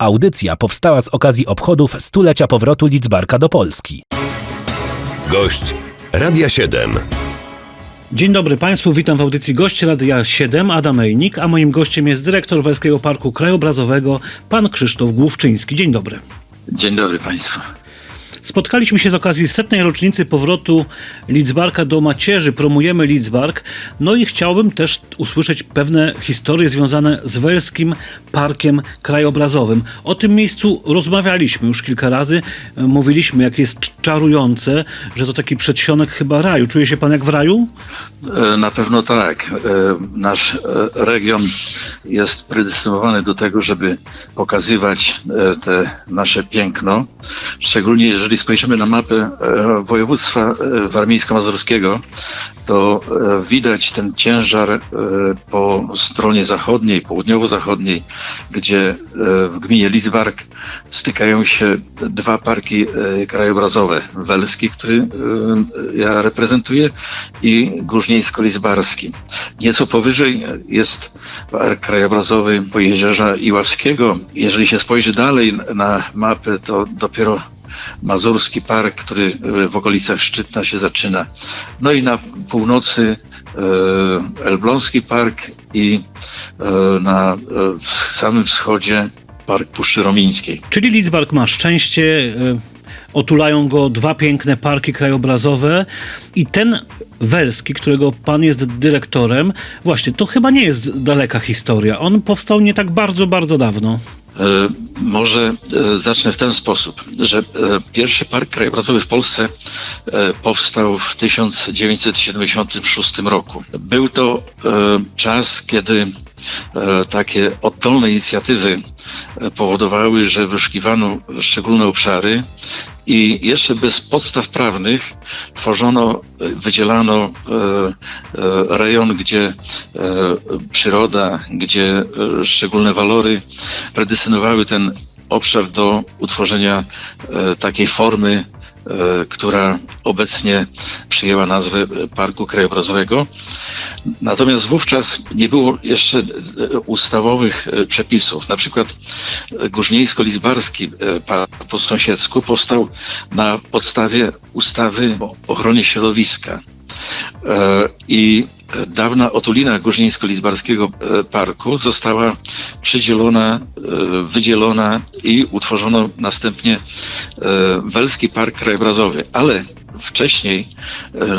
Audycja powstała z okazji obchodów stulecia powrotu Lidzbarka do Polski. Gość Radia 7. Dzień dobry Państwu, witam w audycji Gość Radia 7, Adam Ejnik, a moim gościem jest dyrektor Welskiego Parku Krajobrazowego, pan Krzysztof Główczyński. Dzień dobry. Dzień dobry Państwu. Spotkaliśmy się z okazji setnej rocznicy powrotu Lidzbarka do macierzy, promujemy Lidzbark, no i chciałbym też usłyszeć pewne historie związane z Welskim Parkiem Krajobrazowym. O tym miejscu rozmawialiśmy już kilka razy, mówiliśmy jak jest czarujące, że to taki przedsionek chyba raju. Czuje się pan jak w raju? E, Na pewno tak. E, Nasz e, region jest predestynowany do tego, żeby pokazywać te nasze piękno. Szczególnie jeżeli spojrzymy na mapę województwa warmińsko-mazurskiego, to e, widać ten ciężar e, po stronie zachodniej, południowo-zachodniej, gdzie e, w gminie Lidzbark stykają się dwa parki krajobrazowe. Welski, który ja reprezentuję i Górnieńsko-Lizbarski. Nieco powyżej jest park krajobrazowy Pojezierza Iławskiego. Jeżeli się spojrzy dalej na mapę, to dopiero Mazurski Park, który e, w okolicach Szczytna się zaczyna. No i na północy e, Elbląski Park i e, na samym wschodzie Park Puszczy Romińskiej. Czyli Lidzbark ma szczęście, otulają go dwa piękne parki krajobrazowe i ten Welski, którego pan jest dyrektorem, właśnie to chyba nie jest daleka historia. On powstał nie tak bardzo, bardzo dawno. E, Może e, zacznę w ten sposób, że e, pierwszy park krajobrazowy w Polsce powstał w 1976 roku. Był to czas, kiedy takie oddolne inicjatywy e, powodowały, że wyszukiwano szczególne obszary i jeszcze bez podstaw prawnych tworzono, e, wydzielano e, e, rejon, gdzie e, przyroda, gdzie e, szczególne walory predestynowały ten obszar do utworzenia e, takiej formy, e, która obecnie przyjęła nazwę e, Parku Krajobrazowego. Natomiast wówczas nie było jeszcze e, ustawowych e, przepisów. Na przykład e, Górnieńsko-Lizbarski e, park po sąsiedzku powstał na podstawie ustawy o ochronie środowiska. E, I dawna otulina Górnieńsko-Lizbarskiego e, Parku została przydzielona, e, wydzielona i utworzono następnie e, Welski Park Krajobrazowy. Ale wcześniej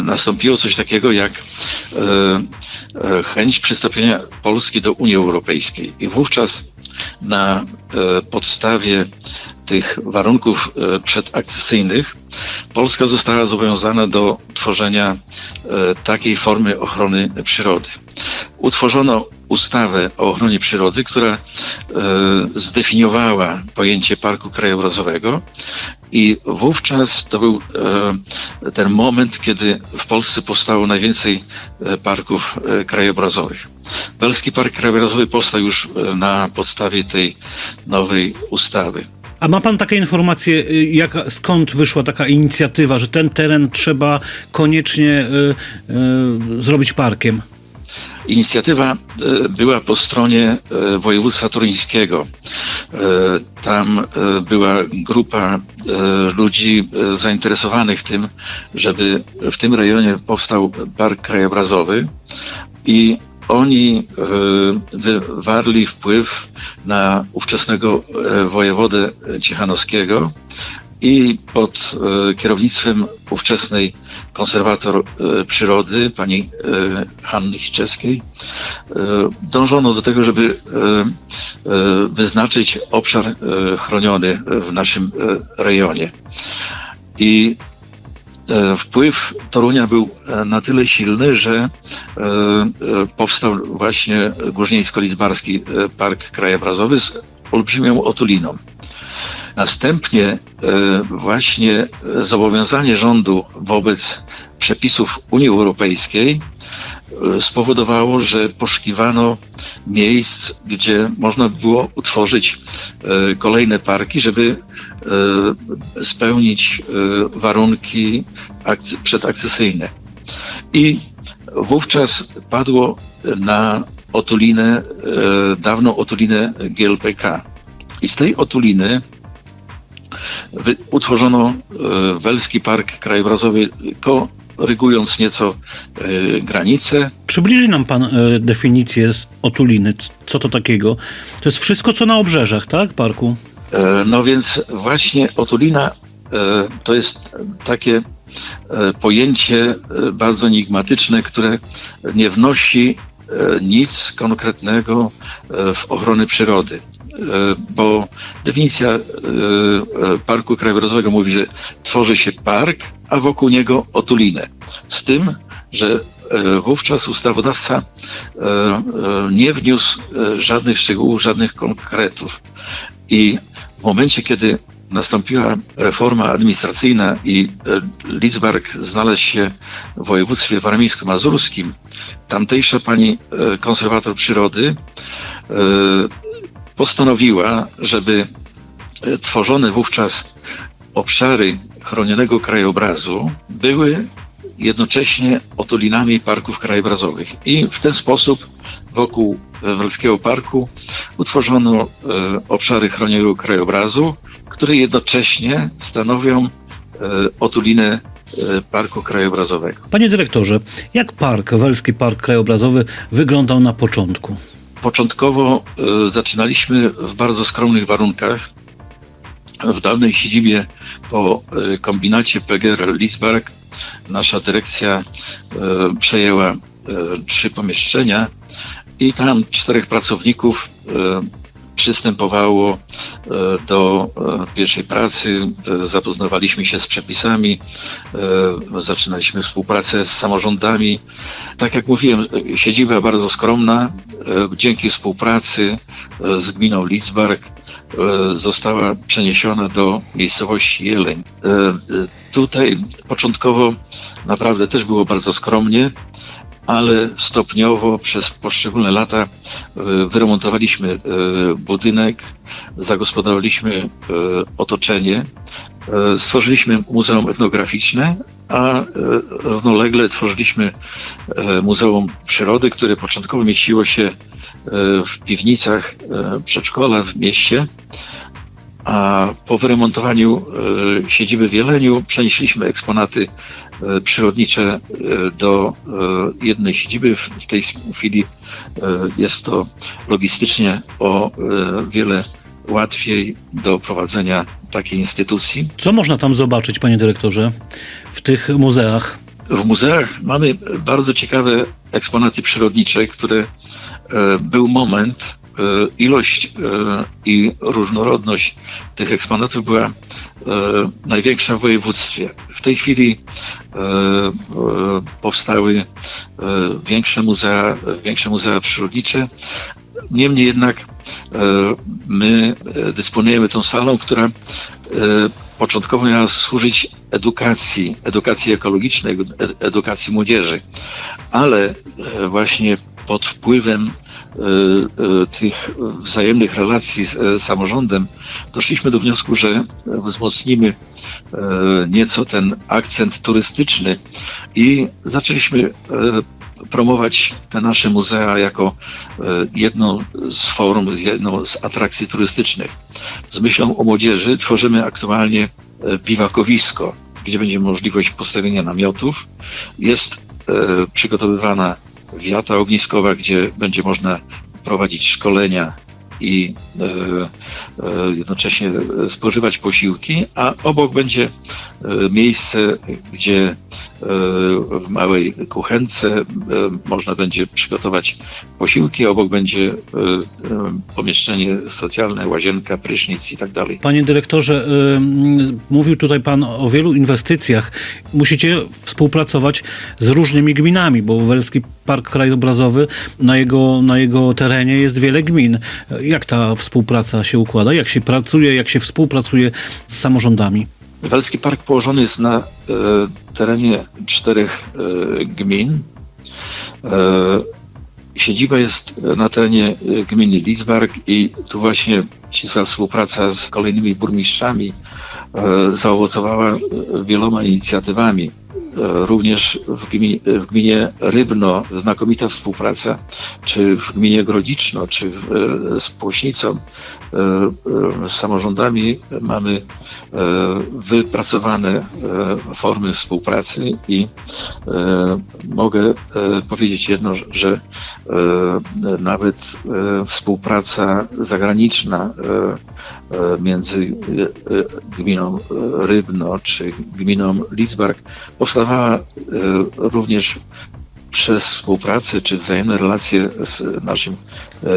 nastąpiło coś takiego jak chęć przystąpienia Polski do Unii Europejskiej. I wówczas na podstawie tych warunków e, przedakcesyjnych Polska została zobowiązana do tworzenia e, takiej formy ochrony przyrody. Utworzono ustawę o ochronie przyrody, która e, zdefiniowała pojęcie parku krajobrazowego i wówczas to był ten moment, kiedy w Polsce powstało najwięcej parków krajobrazowych. Belski Park Krajobrazowy powstał już na podstawie tej nowej ustawy. A ma pan takie informacje, y, jak, skąd wyszła taka inicjatywa, że ten teren trzeba koniecznie y, y, zrobić parkiem? Inicjatywa e, była po stronie e, województwa toruńskiego. Tam była grupa ludzi zainteresowanych tym, żeby w tym rejonie powstał park krajobrazowy i oni e, wywarli wpływ na ówczesnego e, wojewodę Ciechanowskiego i pod e, kierownictwem ówczesnej konserwator przyrody, pani Hanny Hiczewskiej, dążono do tego, żeby wyznaczyć obszar chroniony w naszym rejonie. I wpływ Torunia był e, na tyle silny, że e, e, powstał właśnie Górnieńsko-Lizbarski e, Park Krajobrazowy z olbrzymią otuliną. Następnie e, właśnie e, zobowiązanie rządu wobec przepisów Unii Europejskiej e, spowodowało, że poszukiwano miejsc, gdzie można było utworzyć e, kolejne parki, żeby e, spełnić e, warunki akce- przedakcesyjne. I wówczas padło na otulinę, dawną otulinę GLPK. I z tej otuliny utworzono Welski Park Krajobrazowy, korygując nieco e, granice. Przybliży nam pan e, definicję otuliny. Co to takiego? To jest wszystko, co na obrzeżach, tak, parku? E, No więc właśnie otulina to jest takie pojęcie bardzo enigmatyczne, które nie wnosi nic konkretnego w ochronę przyrody. E, Bo definicja e, e, parku krajobrazowego mówi, że tworzy się park, a wokół niego otulinę. Z tym, że wówczas ustawodawca nie wniósł żadnych szczegółów, żadnych konkretów. I w momencie, kiedy nastąpiła reforma administracyjna i Lidzbark znalazł się w województwie warmińsko-mazurskim, tamtejsza pani konserwator przyrody postanowiła, żeby e, tworzone wówczas obszary chronionego krajobrazu były jednocześnie otulinami parków krajobrazowych. I w ten sposób wokół Welskiego Parku utworzono e, obszary chronionego krajobrazu, które jednocześnie stanowią e, otulinę parku krajobrazowego. Panie dyrektorze, jak park, Welski Park Krajobrazowy wyglądał na początku? Początkowo e, zaczynaliśmy w bardzo skromnych warunkach. W dawnej siedzibie po e, kombinacie PGR Lidzbark nasza dyrekcja e, przejęła trzy pomieszczenia i tam czterech pracowników przystępowało e, do e, pierwszej pracy, e, zapoznawaliśmy się z przepisami, zaczynaliśmy współpracę z samorządami. Tak jak mówiłem, siedziba bardzo skromna. Dzięki współpracy z gminą Lidzbark została przeniesiona do miejscowości Jeleń. Tutaj początkowo naprawdę też było bardzo skromnie, ale stopniowo przez poszczególne lata e, wyremontowaliśmy e, budynek, zagospodarowaliśmy e, otoczenie, stworzyliśmy muzeum etnograficzne, a równolegle tworzyliśmy Muzeum Przyrody, które początkowo mieściło się w piwnicach przedszkola w mieście, a po wyremontowaniu e, siedziby w Jeleniu przenieśliśmy eksponaty e, przyrodnicze e, do jednej siedziby. W tej chwili jest to logistycznie o wiele łatwiej do prowadzenia takiej instytucji. Co można tam zobaczyć, panie dyrektorze, w tych muzeach? W muzeach mamy bardzo ciekawe eksponaty przyrodnicze, które był moment, ilość e, i różnorodność tych eksponatów była e, największa w województwie. W tej chwili powstały większe muzea, większe muzea przyrodnicze. Niemniej jednak my dysponujemy tą salą, która początkowo miała służyć edukacji, edukacji ekologicznej, ed- edukacji młodzieży, ale właśnie pod wpływem tych wzajemnych relacji z e, samorządem doszliśmy do wniosku, że wzmocnimy e, nieco ten akcent turystyczny i zaczęliśmy e, promować te nasze muzea jako e, jedną z form, jedną z atrakcji turystycznych. Z myślą o młodzieży tworzymy aktualnie e, biwakowisko, gdzie będzie możliwość postawienia namiotów. Jest e, przygotowywana wiata ogniskowa, gdzie będzie można prowadzić szkolenia i e, e, jednocześnie spożywać posiłki, a obok będzie e, miejsce, gdzie w małej kuchence e, można będzie przygotować posiłki, obok będzie e, e, pomieszczenie socjalne, łazienka, prysznic i tak dalej. Panie dyrektorze, mówił tutaj pan o wielu inwestycjach. Musicie współpracować z różnymi gminami, bo Welski Park Krajobrazowy, na jego, na jego terenie jest wiele gmin. Jak ta współpraca się układa? Jak się pracuje, jak się współpracuje z samorządami? Welski Park położony jest na e, terenie czterech e, gmin. E, siedziba jest na terenie e, gminy Lidzbark i tu właśnie ścisła współpraca z kolejnymi burmistrzami e, zaowocowała e, wieloma inicjatywami. Również w gminie, w gminie Rybno znakomita współpraca, czy w gminie Grodziczno, czy e, z Płośnicą, e, e, z samorządami mamy e, wypracowane e, formy współpracy i e, mogę e, powiedzieć jedno, że e, nawet e, współpraca zagraniczna e, e, między e, e, gminą e, Rybno czy gminą Lidzbark powstawała e, również przez współpracę czy wzajemne relacje z naszym e,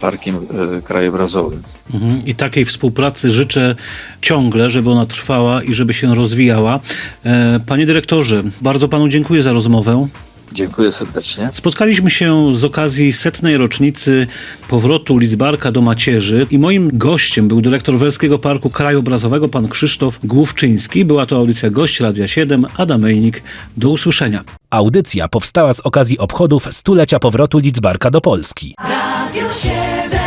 parkiem e, krajobrazowym. Mhm. I takiej współpracy życzę ciągle, żeby ona trwała i żeby się rozwijała. Panie dyrektorze, bardzo panu dziękuję za rozmowę. Dziękuję serdecznie. Spotkaliśmy się z okazji setnej rocznicy powrotu Lidzbarka do macierzy i moim gościem był dyrektor Welskiego Parku Krajobrazowego, pan Krzysztof Główczyński. Była to audycja Gość Radia 7, Adam Mejnik. Do usłyszenia. Audycja powstała z okazji obchodów stulecia powrotu Lidzbarka do Polski. Radio 7